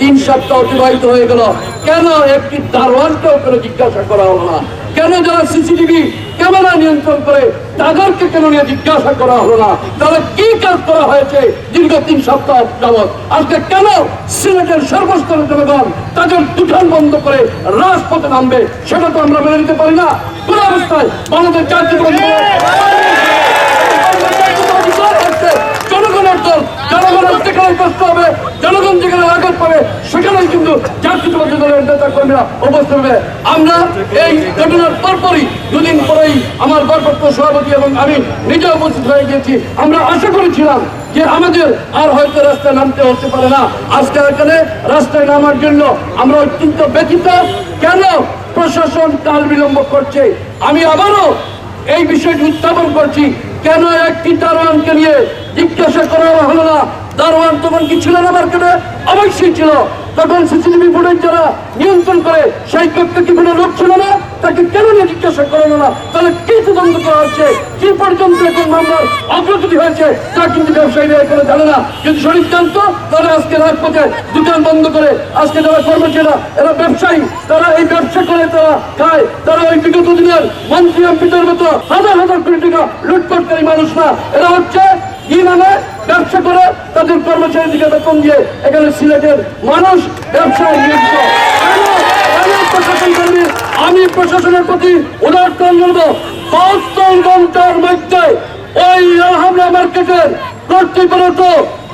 তিন সপ্তাহ অতিবাহিত হয়ে গেল। কেন একটি দারোয়ানকেও কেন জিজ্ঞাসা করা হলো না? কেন যারা সিসিটিভি ক্যামেরা নিয়ন্ত্রণ করে তাদেরকে কেন নিয়ে জিজ্ঞাসা করা হলো না? তাহলে কি কাজ করা হয়েছে দীর্ঘ তিন সপ্তাহ যাবৎ? আজকে কেন সিলেটের সর্বস্তরের জনগণ তাদের দুঠান বন্ধ করে রাজপথে নামবে? সেটা তো আমরা মেনে নিতে পারি না। কোন অবস্থায় বাংলাদেশ জাতীয় জনগণের দল জনগণের হবে, জনগণ যেখানে আঘাত পাবে সেখানেই কিন্তু জাতীয়তাবাদী উপস্থিত হবে। আমরা এই ঘটনার পরপরই দুদিন পরেই আমার সভাপতি এবং আমি নিজে উপস্থিত হয়ে গিয়েছি। আমরা আশা করেছিলাম যে আমাদের আর হয়তো রাস্তায় নামতে হতে পারে না। আজকে এখানে রাস্তায় নামার জন্য আমরা অত্যন্ত ব্যথিত। কেন প্রশাসন কাল বিলম্ব করছে? আমি আবারও এই বিষয়টি উত্থাপন করছি। কেন একটি দারোয়ানকে নিয়ে জিজ্ঞাসা করা হলো না? দারোয়ান তখন কি ছিল না মার্কেটে? অবশ্যই ছিল। তখন সিসিটিভি ফুটেজ যারা নিয়ন্ত্রণ করে, সেই কক্ষে কি কোনো লোক ছিল না? তাকে কেন নিয়ে জিজ্ঞাসা করানো না? তাহলে কি তদন্ত করা হচ্ছে? কি পর্যন্ত এখন মামলার অগ্রগতি হয়েছে? তা কিন্তু ব্যবসায়ীরা এখনও জানে না। যদি শরীর জানতো, তাহলে আজকে রাজপথে দোকান বন্ধ করে, আজকে যারা কর্মচারীরা, এরা ব্যবসায়ী, তারা এই ব্যবসা করে তারা খায়। তারা ওই বিগত দিনের মন্ত্রী এমপিদের মতো হাজার হাজার কোটি টাকা লুটপাটকারী মানুষ না। এরা হচ্ছে কি নামে ব্যবসা করে তাদের কর্মচারীদেরকে বেতন দিয়ে এখানে সিলেটের মানুষ ব্যবসায় নিয়োজিত? আমি প্রশাসনের প্রতি উদাহরণ বলব, বাহাত্তর ঘণ্টার মধ্যে ওই আলহামরা মার্কেটের কর্তৃপক্ষ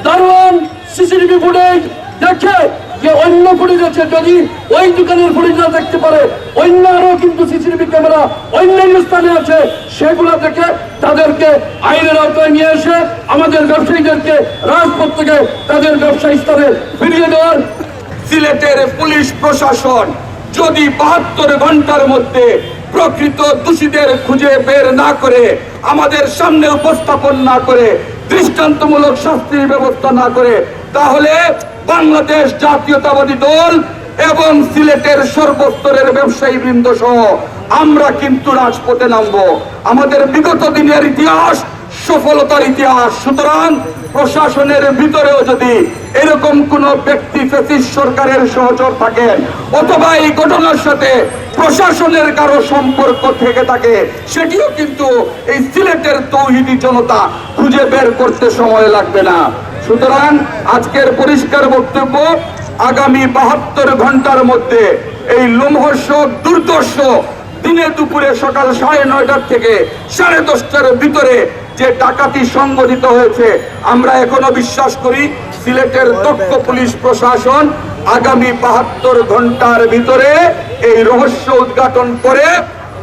দারোয়ান সিসিটিভি ফুটেজ দেখে যে অন্য ফুটেজ আছে, যদি ওই দোকানের ফুটেজ না দেখতে পারে অন্য আরও কিন্তু সিসিটিভি ক্যামেরা অন্যান্য স্থানে আছে, সেগুলো দেখে তাদেরকে আইনের আওতায় নিয়ে এসে আমাদের ব্যবসায়ীদেরকে রাজপথ থেকে তাদের ব্যবসায়ী স্থানে ফিরিয়ে দেওয়ার। সিলেটের পুলিশ প্রশাসন যদি বাহাত্তর ঘণ্টার মধ্যে প্রকৃত দোষীদের খুঁজে বের না করে, আমাদের সামনে উপস্থাপন না করে, দৃষ্টান্তমূলক শাস্তির ব্যবস্থা না করে, তাহলে বাংলাদেশ জাতীয়তাবাদী দল এবং সিলেটের সর্বস্তরের ব্যবসায়ী বৃন্দ সহ আমরা কিন্তু রাজপথে নামবো। আমাদের বিগত দিনের ইতিহাস, সফলতার ইতিহাস। সুতরাং প্রশাসনের ভিতরেও যদি এরকম কোন ব্যক্তি ফেসিস সরকারের সহচর থাকেন, অথবা এই ঘটনার সাথে প্রশাসনের কারও সম্পর্ক থেকে থাকে, সেটিও কিন্তু এই সিলেটের তৌহিদি জনতা খুঁজে বের করতে সময় লাগবে না। সুতরাং আজকের পরিষ্কার বক্তব্য আগামী বাহাত্তর ঘণ্টার মধ্যে এই লোমহর্ষক দুর্দর্শ দিনে দুপুরে সকাল সাড়ে নয়টার থেকে সাড়ে দশটার ভিতরে যে ডাকাতি সংগঠিত হয়েছে, আমরা এখনও বিশ্বাস করি সিলেটের দক্ষ পুলিশ প্রশাসন আগামী বাহাত্তর ঘণ্টার ভিতরে এই রহস্য উদ্ঘাটন করে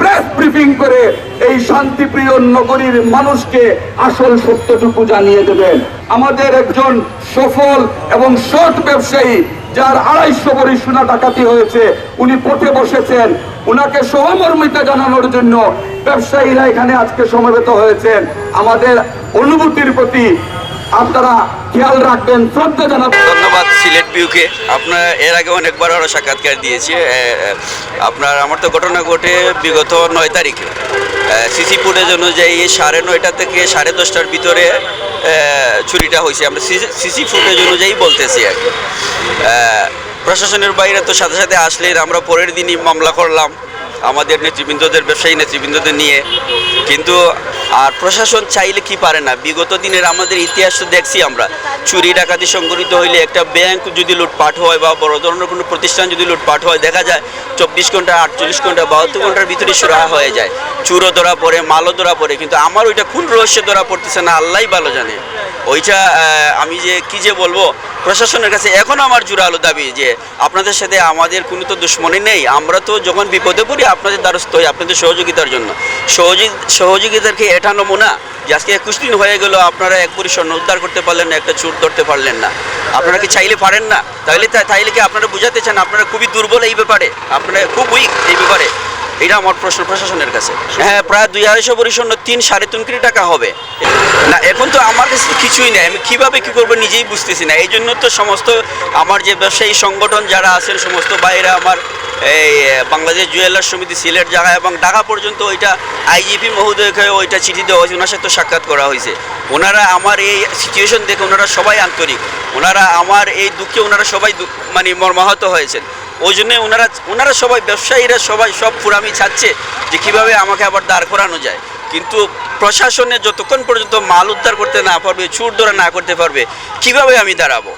প্রেস ব্রিফিং করে এই শান্তিপ্রিয় নগরীর মানুষকে আসল সত্যটুকু জানিয়ে দেবেন। আমাদের একজন সফল এবং সৎ ব্যবসায়ী, যার আড়াইশো বড়ি সোনা ডাকাতি হয়েছে, উনি পথে বসেছেন। উনাকে সহমর্মিতা জানানোর জন্য ব্যবসায়ীরা এখানে আজকে সমবেত হয়েছেন। আমাদের অনুভূতির প্রতি আপনারা খেয়াল রাখবেন, শ্রদ্ধা জানাবেন। ধন্যবাদ সিলেট পিউকে আপনার এর আগে অনেকবার ওরা সাক্ষাৎকার দিয়েছে। আপনার, আমার তো ঘটনা ঘটে বিগত নয় তারিখে। সিসি ফুটেজ অনুযায়ী সাড়ে নয়টা থেকে সাড়ে দশটার ভিতরে চুরিটা হয়েছে। আমরা সিসি ফুটেজ অনুযায়ী বলতেছি আর কি। প্রশাসনের বাইরে তো সাথে সাথে আসলে আমরা পরের দিনই মামলা করলাম। আমাদের নেতৃবৃন্দদের, ব্যবসায়ী নেতৃবৃন্দদের নিয়ে। কিন্তু আর প্রশাসন চাইলে কি পারে না? বিগত দিনের আমাদের ইতিহাস তো দেখছি আমরা। চুরি, ডাকাতি সংগঠিত হইলে একটা ব্যাংক যদি লুটপাট হয় বা বড় ধরনের কোনো প্রতিষ্ঠান যদি লুটপাট হয়, দেখা যায় চব্বিশ ঘণ্টা, আটচল্লিশ ঘণ্টা, বাহাত্তর ঘণ্টার ভিতরে সুরাহা হয়ে যায়। চুরও ধরা পড়ে, মালও ধরা পড়ে, কিন্তু আমার ওইটা কোন রহস্য ধরা পড়তেছে না আল্লাহ ভালো জানে। ওইটা আমি যে কি যে বলব, প্রশাসনের কাছে এখনও আমার জোরালো দাবি যে আপনাদের সাথে আমাদের কোনো তো দুশ্মনী নেই। আমরা তো যখন বিপদে পড়ি, আপনাদের দ্বারস্থ হই, আপনাদের সহযোগিতার জন্য। সহযোগী সহযোগিতাকে এটা নমুনা যে আজকে একুশ দিন হয়ে গেল আপনারা এক পরিচ্ছন্ন উদ্ধার করতে পারলেন না, একটা চুর ধরতে পারলেন না। আপনারা কি চাইলে পারেন না? তাইলে তাইলে কি আপনারা বুঝাতে চান? আপনারা খুবই দুর্বল এই ব্যাপারে। আপনারা খুব উইক এই ব্যাপারে। এটা আমার প্রশ্ন প্রশাসনের কাছে। হ্যাঁ প্রায় দুই আড়াইশো পরিশূন্য তিন সাড়ে তিন কোটি টাকা হবে। না এখন তো আমার কাছে কিছুই নেই। আমি কীভাবে কী করব নিজেই বুঝতেছি না। এই জন্য তো সমস্ত আমার যে ব্যবসায়ী সংগঠন যারা আছেন সমস্ত বাইরে আমার এই বাংলাদেশ জুয়েলার সমিতি সিলেট জায়গা এবং ঢাকা পর্যন্ত ওইটা আইজিপি মহোদয়কে ওইটা চিঠি দেওয়া হয়েছে। ওনার সাথে সাক্ষাৎ করা হয়েছে। ওনারা আমার এই সিচুয়েশন দেখে ওনারা সবাই আন্তরিক। ওনারা আমার এই দুঃখে ওনারা সবাই মানে মর্মাহত হয়েছেন। ওই জন্যে ওনারা ওনারা সবাই, ব্যবসায়ীরা সবাই সব ফুরামি ছাড়ছে যে কীভাবে আমাকে আবার দাঁড় করানো যায়। কিন্তু প্রশাসনে যতক্ষণ পর্যন্ত মাল উদ্ধার করতে না পারবে ছুট ধরা না করতে পারবে, কীভাবে আমি দাঁড়াবো?